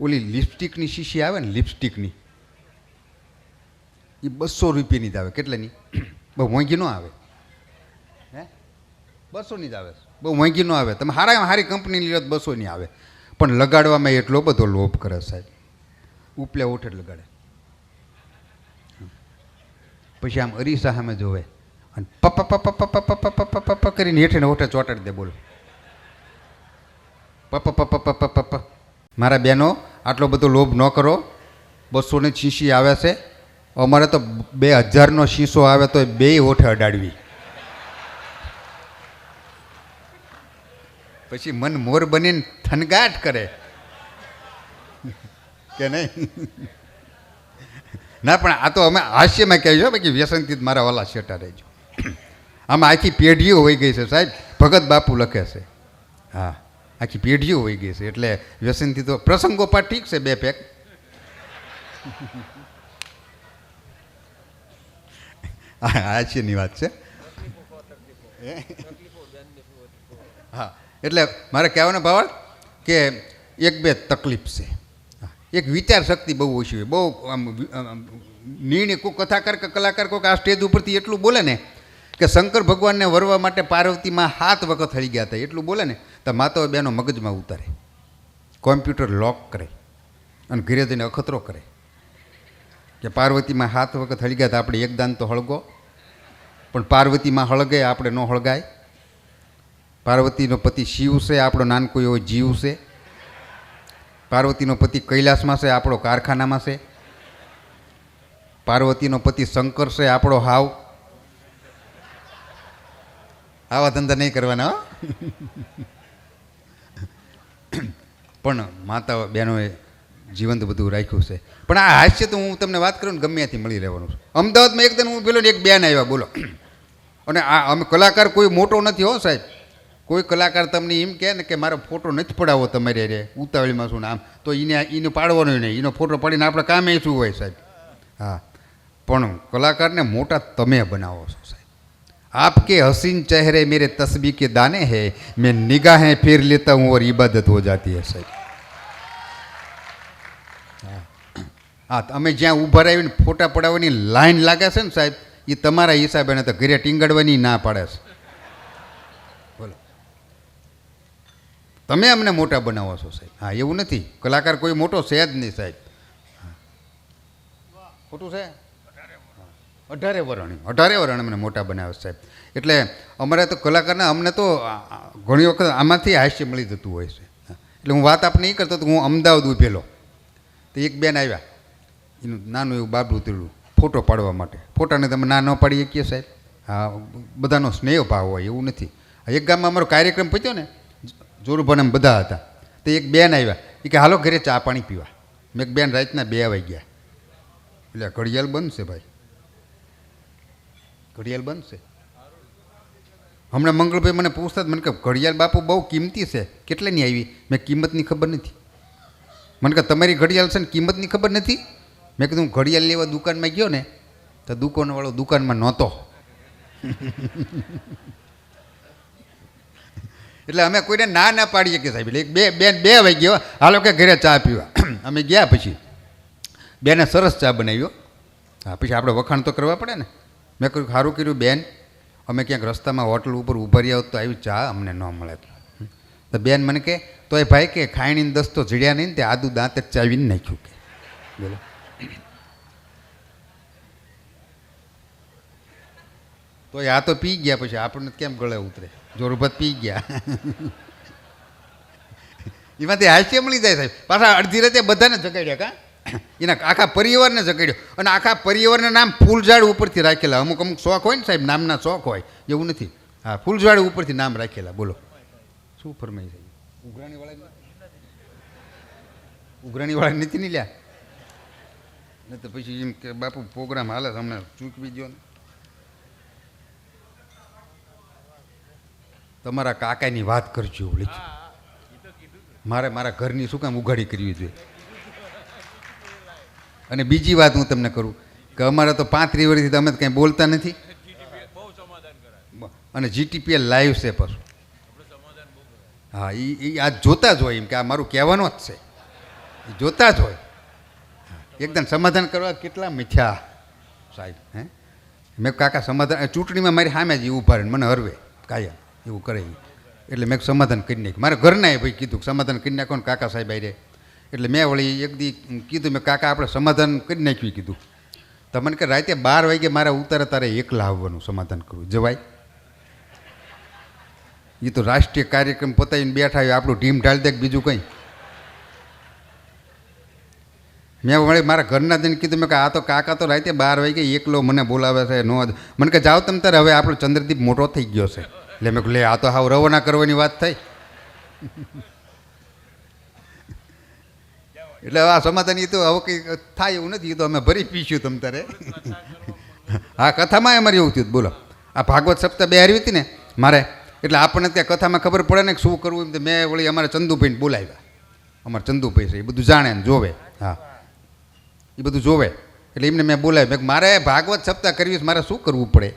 ઓલી લિપસ્ટિકની શીશી આવે ને લિપસ્ટિકની એ બસો રૂપિયાની જ આવે કેટલાની બહુ મોંઘી ન આવે હે બસોની જ આવે બહુ મોંઘી ન આવે તમે સારા સારી કંપનીની લો બસોની આવે પણ લગાડવામાં એટલો બધો લોભ કરે સાહેબ ઉપલે ઉઠે લગાડે પછી આમ અરીસા સામે જોવે અને પપ પપ પપ પપ પપ પપ પપ કરીને હેઠે હોઠે ચોટાડી દે બોલો પપ પપ પપ પપ પપ મારા બહેનો આટલો બધો લોભ ન કરો. બસોને શીશી આવે છે. અમારે તો બે હજારનો શીશો આવે તો બે હોઠે અડાડવી. પછી મન મોર બનીને થનગાટ કરે. કે નહીં? ના, પણ આ તો અમે હાસ્યમાં કહેજો બાકી વ્યસનથી મારા વાલા શેટા રહેજો આમાં આખી પેઢીઓ હોઈ ગઈ છે સાહેબ. ભગત બાપુ લખે છે. હા. આખી પેઢીઓ હોઈ ગઈ છે. એટલે વ્યસનથી તો પ્રસંગોપાત ઠીક છે બે પેક. હાસ્યની વાત છે? હા, એટલે મારે કહેવાનો ભાવ કે એક બે તકલીફ છે. એક વિચાર શક્તિ બહુ ઓછી હોય. બહુ આમ, નિર્ણય કોઈ કથાકાર કે કલાકાર કોઈક આ સ્ટેજ ઉપરથી એટલું બોલે ને કે શંકર ભગવાનને વરવા માટે પાર્વતીમાં હાથ વખત હળી ગયા હતા. એટલું બોલે ને તો માતાઓ બેનો મગજમાં ઉતારે. કોમ્પ્યુટર લોક કરે અને ઘરે જઈને અખતરો કરે. કે પાર્વતીમાં હાથ વખત હળી ગયા હતા આપણે એકદાન તો હળગો, પણ પાર્વતીમાં હળગે આપણે ન હળગાય. પાર્વતીનો પતિ શિવ છે, આપણો નાનકો એવો જીવ છે. પાર્વતીનો પતિ કૈલાસમાં છે, આપણો કારખાનામાં છે. પાર્વતીનો પતિ શંકર છે, આપણો હાવ. આવા ધંધા નહીં કરવાના. પણ માતા બહેનોએ જીવંત બધું રાખ્યું છે પણ આ હાસ્ય તો હું તમને વાત કરું ને ગમે ત્યાંથી મળી રહેવાનું છે અમદાવાદમાં એક દિન હું પેલો ને એક બેન આવ્યા બોલો અને આ અમે કલાકાર કોઈ મોટો નથી હો સાહેબ કોઈ કલાકાર તમને એમ કહે ને કે મારો ફોટો નથી પડાવવો તમારે રે ઉતાવળીમાં શું ને આમ તો એને એને પાડવાનો નહીં એનો ફોટો પાડીને આપણે કામે શું હોય સાહેબ હા પણ કલાકારને મોટા તમે બનાવો છો સાહેબ आपके हसीन चेहरे मेरे तस्बी के दाने हैं मैं निगाहें फेर लेता हूँ और इबादत हो जाती है साहब હા અમે જ્યાં ઊભા રહીને ફોટા પડાવવાની લાઈન લાગે છે ને સાહેબ એ તમારા હિસાબે તો ઘરે ટીંગડવાની ના પાડે છે. બોલો. તમે અમને મોટા બનાવો છો સાહેબ. હા, એવું નથી. કલાકાર કોઈ મોટો છે જ નહીં સાહેબ. ખોટું છે? અઢારે વરણ. અઢારે વરણ અમને મોટા બનાવે સાહેબ. એટલે અમારે તો કલાકારને અમને તો ઘણી વખત આમાંથી હાસ્ય મળી જતું હોય છે. એટલે હું વાત આપને એ કરતો તો હું અમદાવાદ ઉભેલો. તો એક બેન આવ્યા. એનું નાનું એવું બાબલું તેડું ફોટો પાડવા માટે. ફોટાને તમે ના ન પાડી શકીએ સાહેબ. હા, બધાનો સ્નેહ ભાવ હોય એવું નથી. એક ગામમાં અમારો કાર્યક્રમ પત્યો ને, જોરુભાને બધા હતા. તો એક બેન આવ્યા. એ કે, હાલો, ઘરે ચા પાણી પીવા. મેં એક બેન રાતના બે વાગ્યા એટલે ઘડિયાળ બનશે ભાઈ. ઘડિયાળ બનશે હમણાં મંગળભાઈ મને પૂછતા મને કે, ઘડિયાળ બાપુ બહુ કિંમતી છે. કેટલાની આવી? મેં કિંમતની ખબર નથી. મને કે, તમારી ઘડિયાળ છે ને કિંમતની ખબર નથી? મેં કીધું ઘડિયાળ લેવા દુકાનમાં ગયો ને, તો દુકાનવાળો દુકાનમાં નહોતો. એટલે અમે કોઈને ના ના પાડીએ કે સાહેબ. એટલે બે બેન બે વાગ્યો હાલો કે ઘરે ચા પીવા. અમે ગયા પછી બેને સરસ ચા બનાવ્યો. હા, પછી આપણે વખાણ તો કરવા પડે ને. મેં કહ્યું, સારું કર્યું બેન. અમે ક્યાંક રસ્તામાં હોટલ ઉપર ઊભા રહ્યા તો આવી ચા અમને ન મળે. તો બેન મને કે તો એ ભાઈ કે ખાયણીને દસ તો જડ્યા નહીં તે આદુ દાંત ચાવીને નાખ્યું કે. બોલો. તો આ તો પી ગયા પછી આપણને કેમ ગળે ઉતરે? જોરભત પી ગયા. એમાંથી હાસ્ય મળી જાય સાહેબ. પાછા અડધી રાતે બધાને જગાડ્યા કા? એના આખા પરિવારને જગાડ્યો. અને આખા પરિવારના નામ ફૂલઝાડ ઉપરથી રાખેલા. અમુક અમુક શોખ હોય ને સાહેબ, નામના શોખ હોય. એવું નથી. હા, ફૂલઝાડ ઉપરથી નામ રાખેલા. બોલો. શું ફરમાઈ છે? ઉઘરાણી વાળા ઉઘરાણી વાળા નથી નહીં લ્યા? નહીં તો પછી એમ કે, બાપુ પ્રોગ્રામ હાલે તમને ચૂકવી દો ને. તમારા કાકાની વાત કરજો એવું મારે મારા ઘરની શું કામ ઉઘાડી કરવી જોઈએ અને બીજી વાત હું તમને કરું કે અમારે તો પાંત્રીસ વર્ષથી તમે કંઈ બોલતા નથી. અને જીટીપીએલ લાઈવ છે પાછું હા એ આ જોતા જ હોય એમ કે આ મારું કહેવાનો જ છે. એ જોતા જ હોય. એકદમ સમાધાન કરવા કેટલા મીઠા સાહેબ, હે? મેં કાકા, સમાધાન ચૂંટણીમાં મારી સામે જ એ ઊભા મને હરવે, કાયમ, એવું કરે એટલે મેં સમાધાન કરી નાખ્યું મારા ઘરના ભાઈ કીધું સમાધાન કરી નાખો ને કાકા સાહેબ આઈ રે એટલે મેં વળી એક દી કીધું, મેં કાકા, આપણે સમાધાન કરી નાખ્યું કીધું. તમને મને કે, રાતે બાર વાગે મારા ઉતારે તારે એકલા આવવાનું સમાધાન કરવું. જવાય એ તો રાષ્ટ્રીય કાર્યક્રમ પતાવીને બેઠા હોય, આપણું ટીમ ઢાળી દે બીજું કંઈ? મેં વળી મારા ઘરના જઈને કીધું, મેં કે આ તો કાકા તો રાતે બાર વાગે એકલો મને બોલાવે છે, નો મને કે, જાઓ તમે તારે, હવે આપણો ચંદ્રદીપ મોટો થઈ ગયો છે. એટલે મેં લે, આ તો હાવ રવાના કરવાની વાત થઈ. એટલે આ સમાધાન એ તો હવે કંઈ થાય એવું નથી એ તો અમે ભરી પીશું તમ તારે. હા કથામાં અમારે એવું થયું, બોલો. આ ભાગવત સપ્તાહ બે હારી હતી ને, મારે, એટલે આપણને ત્યાં કથામાં ખબર પડે ને કે શું કરવું એમ તો મેં વળી અમારા ચંદુભાઈને બોલાવ્યા. અમારા ચંદુભાઈ છે, એ બધું જાણે ને જોવે. હા. એ બધું જોવે. એટલે એમને મેં બોલાવ્યું. મેં મારે ભાગવત સપ્તાહ કરવી મારે શું કરવું પડે?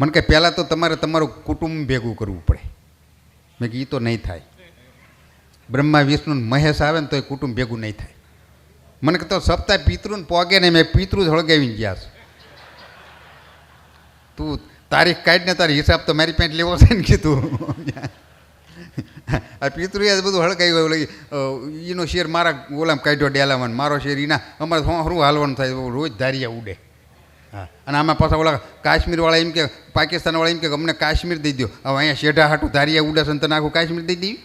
મને કે પહેલાં તો તમારે તમારું કુટુંબ ભેગું કરવું પડે. મેં કે એ તો નહીં થાય. બ્રહ્મા, વિષ્ણુ મહેશ આવે ને તો એ કુટુંબ ભેગું નહીં થાય. મને કે તો સપ્તાહ પિતૃને પોગે ને મેં પિતૃ જ હળગાવીને ગયા છે. તું તારીખ કાઢને તારી હિસાબ તો મારી પેન્ટ લેવો છે ને કીધું. આ પિતૃએ જ બધું હળગાવ્યું હોય, ઓલી એનો શેર મારા ઓલામ કાઢ્યો ડેલામાં મારો શેર એના અમારે શું હાલવાનું થાય રોજ ધારિયા ઉડે. હા. અને આમાં પાછા ઓલા કાશ્મીરવાળા એમ કે, પાકિસ્તાનવાળા એમ કે, અમને કાશ્મીર દઈ દો હવે અહીંયા શેઢા હાટું ધારિયા ઉડે છે તને આખું કાશ્મીર દઈ દેવી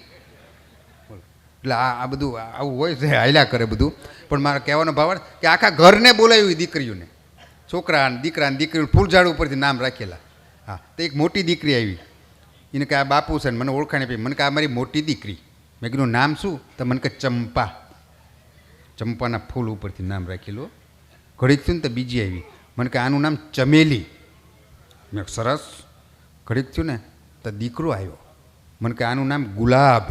એટલે આ આ બધું આવું હોય છે, હાલ્યા કરે બધું. પણ મારા કહેવાનો ભાવ કે આખા ઘરને બોલાવ્યું દીકરીઓને. છોકરા દીકરી દીકરીઓ ફૂલઝાડ ઉપરથી નામ રાખેલા. હા, તો એક મોટી દીકરી આવી. એને કે આ બાપુ છે ને મને ઓળખાણ આપી. મને કે આ મારી મોટી દીકરી. મેં કીધું, નામ શું? તો મને કે ચંપા. ચંપાના ફૂલ ઉપરથી નામ રાખેલું ઘડીક થયું ને તો બીજી આવી. મને કે આનું નામ ચમેલી. મેં સરસ. ઘડીક થયું ને તો દીકરો આવ્યો. મને કે આનું નામ ગુલાબ.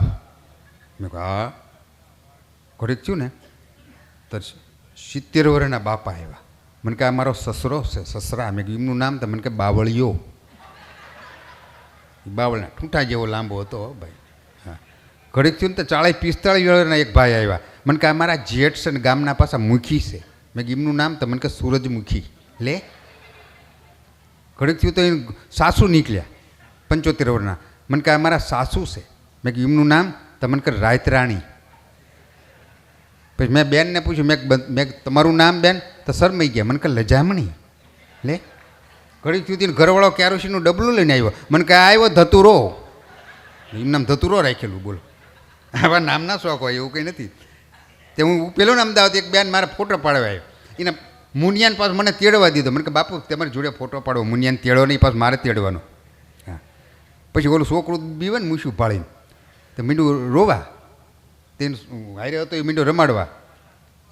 મેં કહ્યું, હા. ઘડીક થયું ને તો સિત્તેર વર્ષના બાપા આવ્યા. મને કે આ મારો સસરો છે, સસરા. મેં કીધું, એમનું નામ તો મને કે બાવળિયો. બાવળના ઠૂંઠા જેવો લાંબો હતો હો ભાઈ. હા. ઘડીક થયું ને તો ચાળીસ પિસ્તાળીસ વર્ષના એક ભાઈ આવ્યા. મને કે આ મારા જેઠ છે ને ગામના પાછા મુખી છે. મેં કીધું એમનું નામ તો મને કે સૂરજમુખી લે? ઘડીક થયું તો એ સાસુ નીકળ્યા પંચોતેર વર્ષના. મને કે આ મારા સાસુ છે. મેં કીધું એમનું નામ તો મને કે રાયતરાણી. પછી મેં બેનને પૂછ્યું મેં બ- મેં કીધું, તમારું નામ બેન? તો શરમાઈ ગયા. મને કે લજામણી. લે? ઘડીક સુધી ઘરવાળો કેરોસીનનું ડબલું લઈને આવ્યો. મને કે આ આવ્યો ધતુરો. એમ નામ ધતુરો રાખેલું, બોલો. આવા નામના શોખ હોય એવું કંઈ નથી. તે હું પેલો ને અમદાવાદ એક બેન મારા ફોટો પાડવા આવ્યો. એને મુનિયાન પાસ મને તેડવા દીધો. મને કે બાપુ, તમારી જોડે ફોટો પાડવો મુનિયાન તેડો નહીં પાસ મારે તેડવાનો. હા. પછી ઓલું છોકરું બીવે ને મૂછું પાડીને તો મીંડું રોવા. તેને હારે હતો એ મીંડો રમાડવા.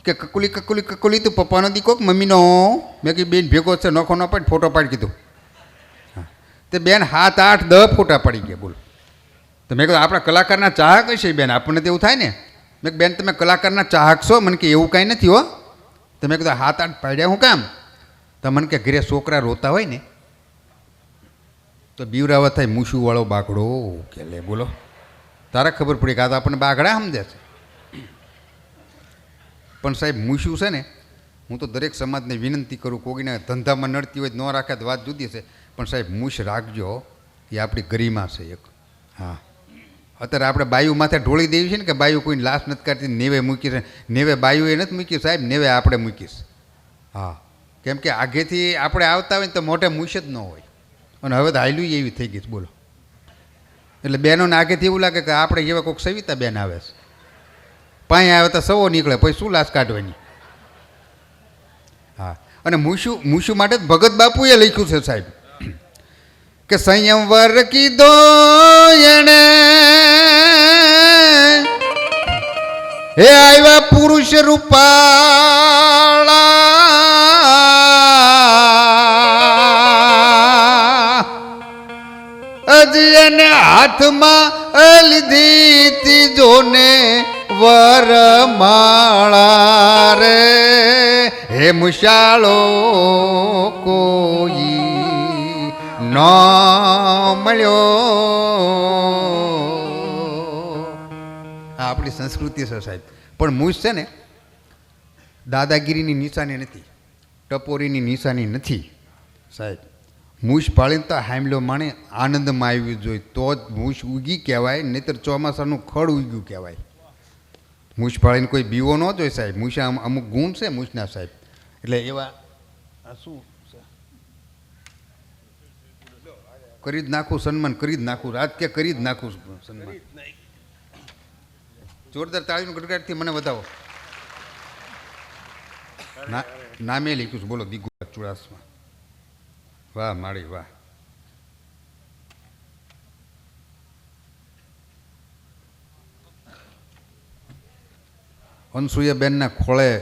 કે કકુલી કકુલી કકુલી, તું પપ્પાનો કે મમ્મીનો મેં કીધું, બેન ભેગો છે, નોખો ન પાડી, ફોટો પાડી કીધું. તે બેન સાત, આઠ દ ફોટા પડી ગયા, બોલો. તો મેં કીધું, આપણા કલાકારના ચાહક હશે બેન, આપણને તો એવું થાય ને. મેં બેન, તમે કલાકારના ચાહક છો, મને કે એવું કાંઈ નથી હો. તો મેં કીધું હાથ આઠ પાડ્યા હું કામ? તો મને કે, ઘરે છોકરા રોતા હોય ને. તો બીવરાવા થાય, મૂસુવાળો બાકડો. કે લે, બોલો. તારા ખબર પડી કે આ તો આપણને બાગડા સમજે છે. પણ સાહેબ મૂછું છે ને હું તો દરેક સમાજને વિનંતી કરું કોઈને ધંધામાં નડતી હોય ન રાખે તો વાત જુદી છે. પણ સાહેબ મૂછ રાખજો એ આપણી ગરિમા છે એક. હા. અત્યારે આપણે બાયુ માથે ઢોળી દેવી છે ને કે બાયુ કોઈને લાશ નથી કાઢતી નેવે મૂકી છે. નેવે બાયુએ નથી મૂકી સાહેબ નેવે આપણે મૂકીશ. હા. કેમ કે આગેથી આપણે આવતા હોય ને તો મોઢે મૂછ જ ન હોય. અને હવે તો હાયલું એવી થઈ ગઈ છે બોલો. એટલે બહેનોને આગેથી એવું લાગે કે આપણે જેવા કોઈક સવિતા બેન આવે છે. પાણી આવે તો સવો નીકળે, પછી શું લાશ કાઢવાની? હા. અને મુશુ મુશુ માટે ભગત બાપુએ લખ્યું છે સાહેબ. કે સંયમવર કીધો એણે, હે આવ્યા પુરુષ રૂપાળા. હજી એને હાથમાં લીધી તીજોને વરમાળા રે હે મુશાળો કોઈ ન મળ્યો આ આપણી સંસ્કૃતિ છે સાહેબ પણ મૂછ છે ને દાદાગીરીની નિશાની નથી ટપોરીની નિશાની નથી સાહેબ મૂછ પાળીને તો હામલો માણે આનંદમાં આવ્યું જોઈએ તો જ મૂછ ઉગી કહેવાય નહીતર ચોમાસાનું ખડ ઉગ્યું કહેવાય મૂછ કોઈ બીવો ન જોઈએ સાહેબ. મૂછા અમુક ગુણ છે મૂછના સાહેબ. એટલે એવા શું કરી જ નાખું સન્માન કરી જ નાખું. રાત કે કરી જ નાખું સન્માન. જોરદાર તાળીનું ગડગડાટથી મને વધાવો. ના નામે લખ્યું છે. બોલો દિગુ ચુડાસમાં. વાહ માળી વાહ. અનસુયાબેનના ખોળે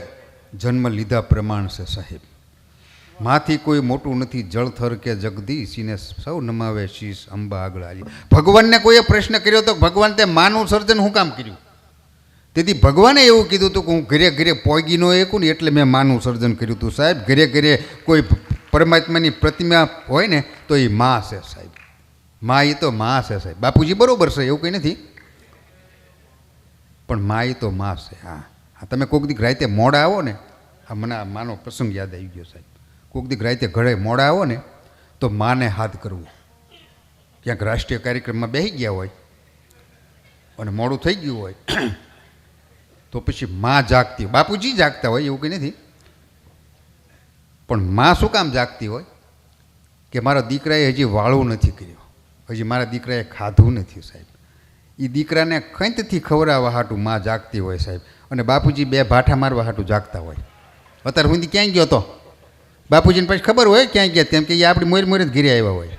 જન્મ લીધા પ્રમાણ છે, સાહેબ. માથી કોઈ મોટું નથી, જળથર કે જગદીશીને સૌ નમાવે શીશ, અંબા, આગળ આલી. ભગવાનને કોઈએ પ્રશ્ન કર્યો તો ભગવાન તે માનું સર્જન હું કામ કર્યું? તેથી ભગવાને એવું કીધું હતું કે હું ઘરે ઘરે પોગી ન એકું ને એટલે મેં માનું સર્જન કર્યું હતું, સાહેબ. ઘરે ઘરે કોઈ પરમાત્માની પ્રતિમા હોય ને તો એ મા છે, સાહેબ. મા એ તો મા છે, સાહેબ. બાપુજી બરાબર છે, એવું કંઈ નથી? પણ મા એ તો મા છે, હા. તમે કોઈક દીક રાતે મોડા આવો ને, આ મને આ માનો પ્રસંગ યાદ આવી ગયો સાહેબ. કોઈક દીક રાતે ઘરે મોડા આવો ને, તો માને હાથ કરવું. ક્યાંક રાષ્ટ્રીય કાર્યક્રમમાં બેસી ગયા હોય અને મોડું થઈ ગયું હોય, તો પછી માં જાગતી બાપુજી જાગતા હોય એવું કંઈ નથી. પણ માં શું કામ જાગતી હોય? કે મારા દીકરાએ હજી વાળું નથી કર્યું. હજી મારા દીકરાએ ખાધું નથી સાહેબ. એ દીકરાને કંઈકથી ખવડાવવા હાટું માં જાગતી હોય સાહેબ? અને બાપુજી બે ભાઠા મારવા હાટું જાગતા હોય. અત્યારે સુધી ક્યાંય ગયો તો? બાપુજીને પછી ખબર હોય ક્યાંય ગયા તેમ કે એ આપણી મોરી મોરી જ ઘીરે આવ્યા હોય.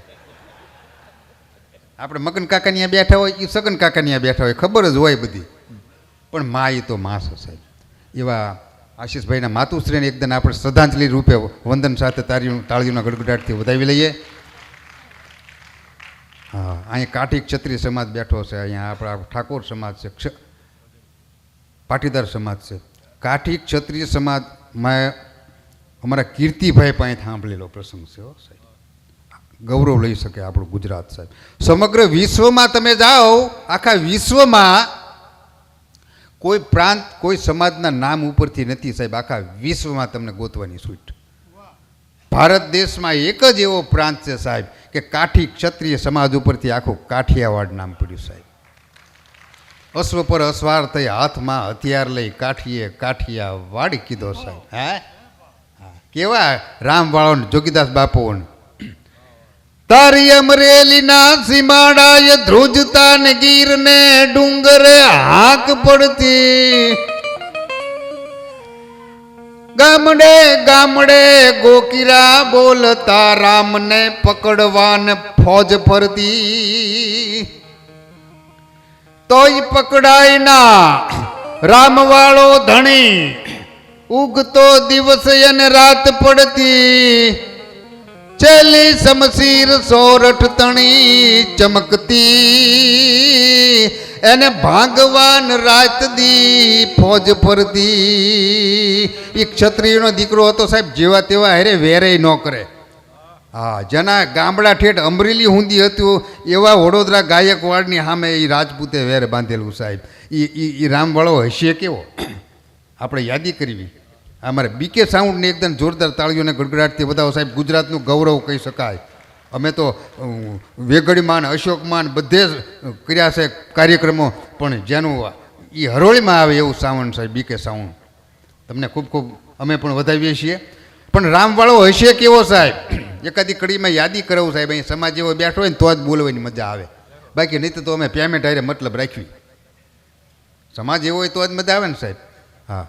આપણે મગન કાકાની બેઠા હોય એ સગન કાકાની બેઠા હોય, ખબર જ હોય બધી. પણ મા એ તો માં સાહેબ એવા આશીષભાઈના માતુશ્રીને એકદમ આપણે શ્રદ્ધાંજલિ રૂપે વંદન સાથે તાળીઓ તાળીઓના ગડગડાટથી વધાવી લઈએ. હા, અહીંયા કાઠી ક્ષત્રિય સમાજ બેઠો છે, અહીંયા આપણા ઠાકોર સમાજ છે પાટીદાર સમાજ છે. કાઠી ક્ષત્રિય સમાજમાં અમારા કીર્તિભાઈ પાસે સાંભળેલો પ્રસંગ છે સાહેબ. ગૌરવ લઈ શકે આપણું ગુજરાત સાહેબ. સમગ્ર વિશ્વમાં તમે જાઓ, આખા વિશ્વમાં કોઈ પ્રાંત, કોઈ સમાજના નામ ઉપરથી નથી સાહેબ, આખા વિશ્વમાં તમને ગોતવાની છૂટ. ભારત દેશમાં એક જ એવો પ્રાંત છે સાહેબ કે કાઠી ક્ષત્રિય સમાજ ઉપરથી આખું કાઠિયાવાડ નામ પડ્યું સાહેબ. અશ્વ પર અસવાર થઈ હાથમાં હથિયાર લઈ કાઠીએ કાઠિયા વાડી કીધો સાહેબ. હે. હા, કેવા? રામવાળો જોગીદાસ બાપુ તારી અમરેલીના સીમાડાએ ધ્રુજતા ને ગીર ને ડુંગરે હાક પડતી. ગામડે ગામડે ગોકીરા બોલતા રામને પકડવાને ફોજ ફરતી. તોય પકડાય ના રામવાળો ધણી, ઉગતો દિવસ અને રાત પડતી. ચેલી સમશીર સોરઠ તણી ચમકતી. એને ભાગવાન રાત દી ફોજ ફરતી. એ ક્ષત્રિયનો દીકરો હતો સાહેબ, જેવા તેવા અરે વેરે ન કરે. હા, જેના ગામડા ઠેઠ અમરેલી હુંદી હતું, એવા વડોદરા ગાયકવાડની સામે એ રાજપૂતે વેર બાંધેલું સાહેબ. એ એ રામવાળો હશે કેવો? આપણે યાદી કરવી. અમારે બીકે સાઉન્ડને એકદમ જોરદાર તાળીઓને ગડગડાટથી બતાવો સાહેબ. ગુજરાતનું ગૌરવ કહી શકાય. અમે તો વેગડીમાન, અશોકમાન બધે જ કર્યા છે કાર્યક્રમો, પણ જેનું એ હરોળીમાં આવે એવું સાવણ સાહેબ બીકે સાઉન્ડ તમને ખૂબ ખૂબ, અમે પણ વધાવીએ છીએ. પણ રામવાળો હશે કેવો સાહેબ? એકાદી કડીમાં યાદી કરાવું સાહેબ, અહીં સમાજ એવો બેઠો હોય ને તો જ બોલવાની મજા આવે. બાકી નહીં તો અમે પેમેન્ટ હારે મતલબ રાખવી. સમાજ એવો હોય તો જ મજા આવે ને સાહેબ.